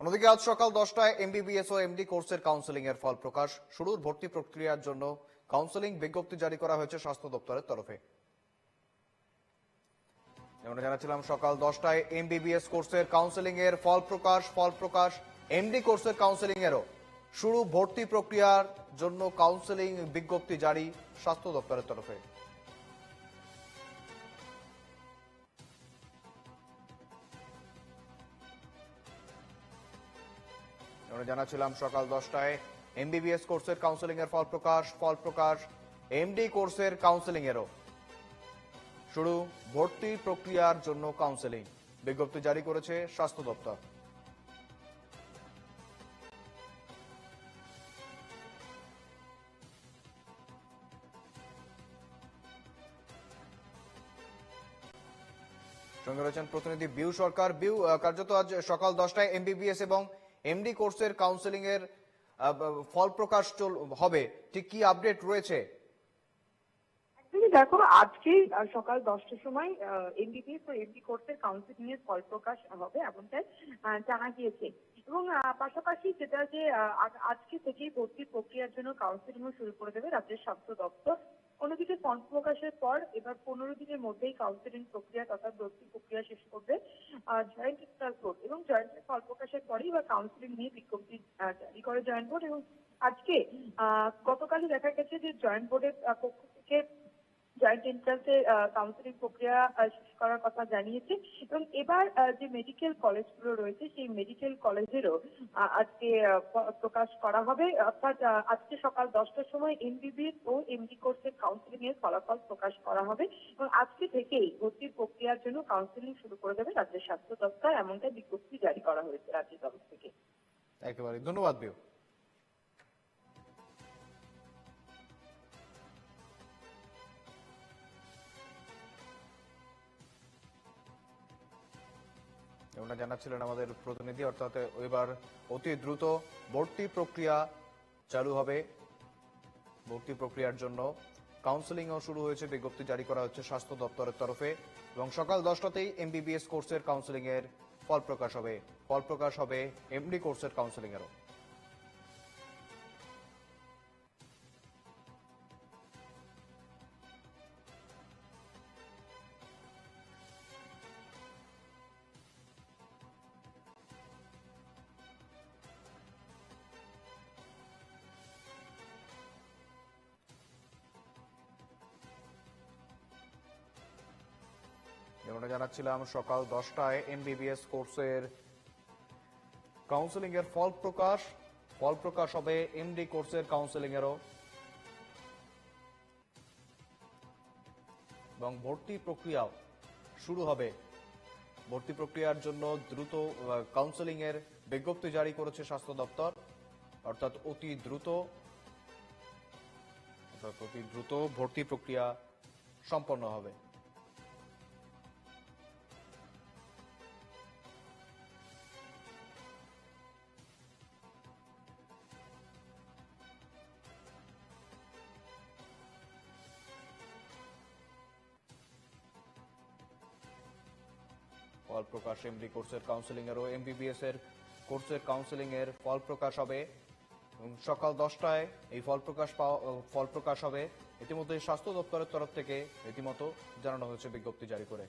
অন্যদিকে আজ সকাল দশটায় এমবিবিএস ও এমডি কোর্সের কাউন্সেলিং এর ফল প্রকাশ শুরুর ভর্তি প্রক্রিয়ার জন্য কাউন্সেলিং বিজ্ঞপ্তি জারি করা হয়েছে স্বাস্থ্য দপ্তরের তরফে। যেমন জানাচ্ছিলাম, সকাল দশটায় এমবিবিএস কোর্সের কাউন্সেলিং এর ফল প্রকাশ ফল প্রকাশ এমডি কোর্সের কাউন্সেলিং এরও শুরু ভর্তি প্রক্রিয়ার জন্য কাউন্সেলিং বিজ্ঞপ্তি জারি স্বাস্থ্য দপ্তরের তরফে। আমরা জানাচ্ছিলাম সকাল দশটায় এমবিবিএস কোর্সের কাউন্সেলিং এর ফল প্রকাশ ফল প্রকাশ এমডি কোর্সের কাউন্সেলিং এরও শুরু, ভর্তি প্রক্রিয়ার জন্য কাউন্সেলিং বিজ্ঞপ্তি জারি করেছে স্বাস্থ্য দপ্তর। সঙ্গে রয়েছেন প্রতিনিধি বিউ সরকার। বিউ কার্যত আজ সকাল দশটায় এমবিবিএস এবং এমডি কোর্সের কাউন্সেলিং এর ফল প্রকাশ হবে। ঠিক কি আপডেট রয়েছে? দেখো আজকে সকাল দশটার সময় এমবিবিএস ও এমডি কোর্সের কাউন্সিলিং এর ফল প্রকাশ হবে এমনটাই জানা গিয়েছে। এবং পাশাপাশি যেটা যে আজকে থেকেই ভর্তি প্রক্রিয়ার জন্য কাউন্সিলিং শুরু করে দেবে রাজ্যের স্বাস্থ্য দপ্তর। অন্যদিকে ফল প্রকাশের পর এবার পনেরো দিনের মধ্যেই কাউন্সিলিং প্রক্রিয়া তথা ভর্তি প্রক্রিয়া শেষ করবে জয়েন্ট স্টার বোর্ড এবং জয়েন্ট ফল প্রকাশের পরেই বা কাউন্সিলিং নিয়ে বিজ্ঞপ্তি জারি করে জয়েন্ট বোর্ড এবং আজকে গতকালই দেখা গেছে যে জয়েন্ট বোর্ডের পক্ষ থেকে জয়েন্ট এন্ট্রান্সে কাউন্সিলিং প্রক্রিয়া শেষ করার কথা জানিয়েছে এবং এবার যে মেডিকেল কলেজগুলো রয়েছে সেই মেডিকেল কলেজেরও আজকে প্রকাশ করা হবে। অর্থাৎ আজকে সকাল দশটার সময় এমবিবিএস ও এমডি কোর্সের এর ফলাফল প্রকাশ করা হবে এবং আজকে থেকেই ভর্তির প্রক্রিয়ার জন্য কাউন্সিলিং শুরু করে দেবে রাজ্যের স্বাস্থ্য দপ্তর এমনটা বিজ্ঞপ্তি জারি করা হয়েছে রাজ্যের তরফ থেকে। একেবারে ধন্যবাদ বিউ যেমনটা জানাচ্ছিলেন আমাদের প্রতিনিধি, অর্থাৎ এবার অতি দ্রুত ভর্তি প্রক্রিয়া চালু হবে। ভর্তি প্রক্রিয়ার জন্য কাউন্সেলিংও শুরু হয়েছে, বিজ্ঞপ্তি জারি করা হচ্ছে স্বাস্থ্য দপ্তরের তরফে এবং সকাল দশটাতেই এমবিবিএস কোর্সের কাউন্সেলিং এর ফল প্রকাশ হবে। ফল প্রকাশ হবে এমডি কোর্সের কাউন্সেলিং যেমনটা জানাচ্ছিলাম, সকাল দশটায় এমবিবিএস কোর্সের কাউন্সেলিং এর ফল প্রকাশ। ফল প্রকাশ হবে এমডি কোর্সের কাউন্সেলিং এরও এবং ভর্তি প্রক্রিয়াও শুরু হবে। ভর্তি প্রক্রিয়ার জন্য দ্রুত কাউন্সেলিং এর বিজ্ঞপ্তি জারি করেছে স্বাস্থ্য দপ্তর। অর্থাৎ অতি দ্রুত, অর্থাৎ অতি দ্রুত ভর্তি প্রক্রিয়া সম্পন্ন হবে। ফল প্রকাশ এমডি কোর্সের কাউন্সেলিং এর ও এমবিবিএস এর কোর্সের কাউন্সেলিং এর ফল প্রকাশ হবে। সকাল দশটায় এই ফল প্রকাশ ফল প্রকাশ হবে। ইতিমধ্যে স্বাস্থ্য দপ্তরের তরফ থেকে ইতিমতো জানানো হয়েছে বিজ্ঞপ্তি জারি করে।